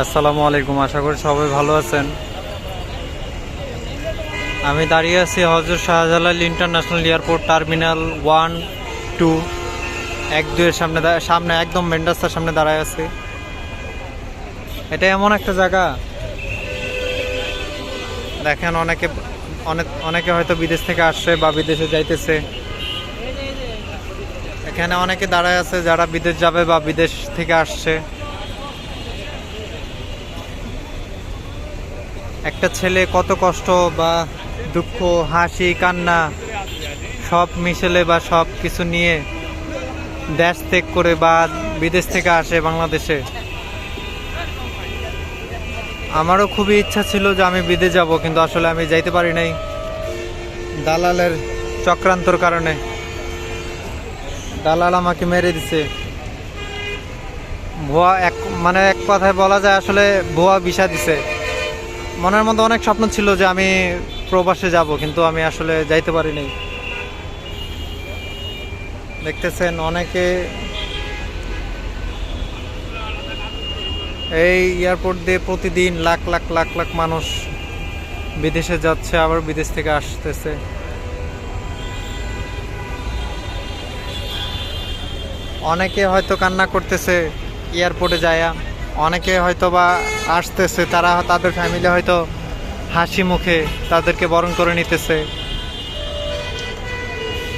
আসসালামু আলাইকুম, আশা করি সবাই ভালো আছেন। আমি দাঁড়িয়ে আছি Hazrat Shahjalal International Airport terminal one, two. এক দুয়ের সামনে সামনে একদম মেন রাস্তার সামনে দাঁড়ায় আছি। এটা এমন একটা জায়গা। দেখেন অনেকে, অনেক, অনেকে হয়তো বিদেশ থেকে আসছে বা বিদেশে যাইতেছে। এখানে অনেকে দাঁড়ায় আছে যারা বিদেশ যাবে বা বিদেশ থেকে আসছে। একটা ছেলে কত কষ্ট বা দুঃখ, হাসি, কান্না, সব মিশেলে বা সব কিছু নিয়ে দেশ ত্যাগ করে বা বিদেশ থেকে আসে বাংলাদেশে। আমারও খুবই ইচ্ছা ছিল যে আমি বিদেশ যাব, কিন্তু আসলে আমি যাইতে পারি নাই দালালের চক্রান্তর কারণে। দালাল আমাকে মেরে দিছে। ভুয়া এক মানে এক কথায় বলা যায় আসলে ভুয়া বিষা দিছে। মনের মধ্যে অনেক স্বপ্ন ছিল যে আমি প্রবাসে যাব, কিন্তু আমি আসলে যাইতে পারি নাই। দেখতেছেন অনেকে এই এয়ারপোর্ট দিয়ে প্রতিদিন লাখ লাখ লাখ লাখ মানুষ বিদেশে যাচ্ছে, আবার বিদেশ থেকে আসতেছে। অনেকে হয়তো কান্না করতেছে, এয়ারপোর্টে যায়া। অনেকে হয়তো বা আসতেছে, তারা তাদের ফ্যামিলি হয়তো হাসি মুখে তাদেরকে বরণ করে নিতেছে।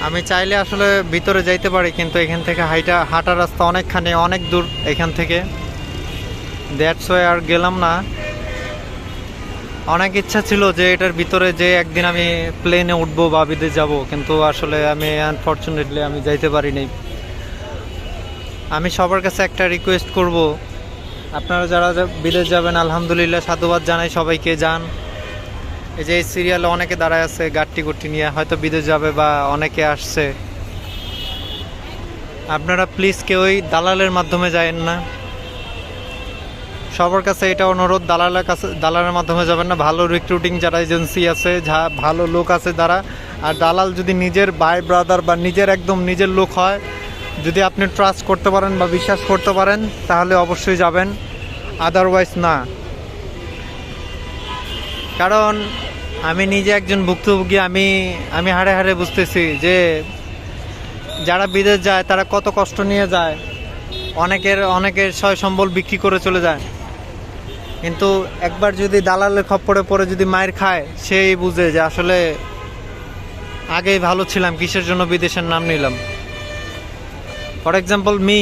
আমি চাইলে আসলে ভিতরে যাইতে পারি, কিন্তু এখান থেকে হাইটা হাঁটা রাস্তা অনেকখানি অনেক দূর এখান থেকে। দ্যাটস ওয়াই আর গেলাম না। অনেক ইচ্ছা ছিল যে এটার ভিতরে যে একদিন আমি প্লেনে উঠবো বা বিদেশ যাব, কিন্তু আসলে আমি আনফর্চুনেটলি আমি যাইতে পারি নাই। আমি সবার কাছে একটা রিকোয়েস্ট করব আপনারা যারা বিদেশ যাবেন, আলহামদুলিল্লাহ সাধুবাদ জানাই সবাইকে, যান। এই যে এই সিরিয়ালে অনেকে দাঁড়ায় আছে গাট্টি গুট্টি নিয়ে, হয়তো বিদেশ যাবে বা অনেকে আসছে। আপনারা প্লিজ কেউই দালালের মাধ্যমে যায়েন না। সবার কাছে এটা অনুরোধ, দালালের কাছে দালালের মাধ্যমে যাবেন না। ভালো রিক্রুটিং যারা এজেন্সি আছে, যা ভালো লোক আছে তারা আর দালাল যদি নিজের ভাই ব্রাদার বা নিজের একদম নিজের লোক হয় যদি আপনি ট্রাস্ট করতে পারেন বা বিশ্বাস করতে পারেন, তাহলে অবশ্যই যাবেন। আদারওয়াইজ না। কারণ, আমি নিজে একজন ভুক্তভোগী, আমি আমি হাড়ে হাড়ে বুঝতেছি যে, যারা বিদেশ যায়, তারা কত কষ্ট নিয়ে যায়। অনেকের অনেকের সয় সম্বল বিক্রি করে চলে যায়। কিন্তু একবার যদি দালালের খপ্পরে পড়ে যদি মায়ের খায়, সেই বুঝে যে আসলে আগেই ভালো ছিলাম, কিসের জন্য বিদেশের নাম নিলাম। ফর এক্সাম্পল মি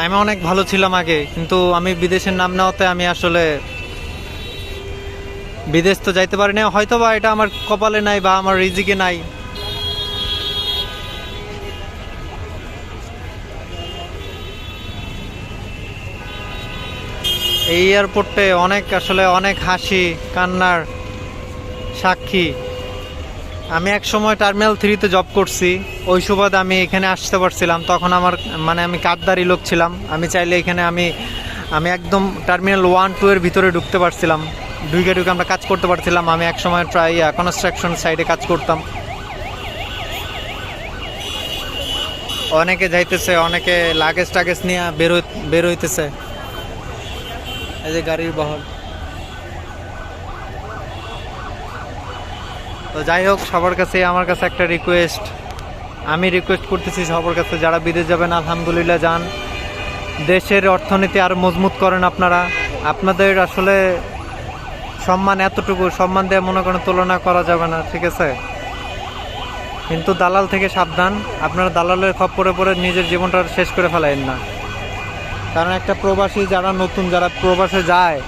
আমি অনেক ভালো ছিলাম আগে, কিন্তু আমি বিদেশের নাম নেওয়াতে আমি আসলে বিদেশ তো যাইতে পারি না হয়তো বা এটা আমার কপালে নাই বা আমার রিজিকে নাই। এই এয়ারপোর্টে অনেক আসলে অনেক হাসি, কান্নার সাক্ষী। আমি এক সময় টার্মিনাল থ্রিতে জব করছি। ওই সুবাদে আমি এখানে আসতে পারছিলাম। তখন আমার মানে আমি কাঠদারি লোক ছিলাম। আমি চাইলে এখানে আমি আমি একদম টার্মিনাল ওয়ান টু এর ভিতরে ঢুকতে পারছিলাম। ঢুকে ঢুকে আমরা কাজ করতে পারছিলাম। আমি এক সময় প্রায় কনস্ট্রাকশন সাইডে কাজ করতাম। অনেকে যাইতেছে, অনেকে লাগেজ টাগেজ নিয়ে বেরোয়, বেরোইতেছে। এই যে গাড়ির বহর। তো যাই হোক, সবার কাছে আমার কাছে একটা রিকোয়েস্ট আমি রিকোয়েস্ট করতেছি সবার কাছে, যারা বিদেশ যাবেন, আলহামদুলিল্লাহ যান। দেশের অর্থনীতি আর মজবুত করেন আপনারা। আপনাদের আসলে সম্মান এতটুকু, সম্মান দিয়ে মনে করেন তুলনা করা যাবে না, ঠিক আছে? কিন্তু দালাল থেকে সাবধান, আপনারা দালালের খপ্পরে পরে নিজের জীবনটা শেষ করে ফেলেন না। কারণ একটা প্রবাসী যারা নতুন, যারা প্রবাসে যায়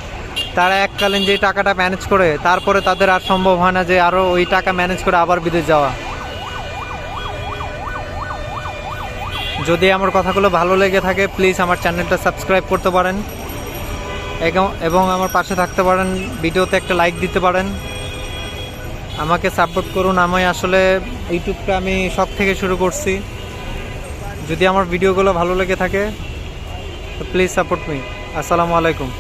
তারা এককালীন যে টাকাটা ম্যানেজ করে, তারপরে তাদের আর সম্ভব হয় না যে আরও ওই টাকা ম্যানেজ করে আবার বিদেশ যাওয়া। যদি আমার কথাগুলো ভালো লেগে থাকে প্লিজ আমার চ্যানেলটা সাবস্ক্রাইব করতে পারেন। এবং- আমার পাশে থাকতে পারেন, ভিডিওতে একটা লাইক দিতে পারেন। আমাকে সাপোর্ট করুন, আমি আসলে ইউটিউবটা আমি শখ থেকে শুরু করছি। যদি আমার ভিডিওগুলো ভালো লেগে থাকে, তো প্লিজ সাপোর্ট মি আসসালামু আলাইকুম।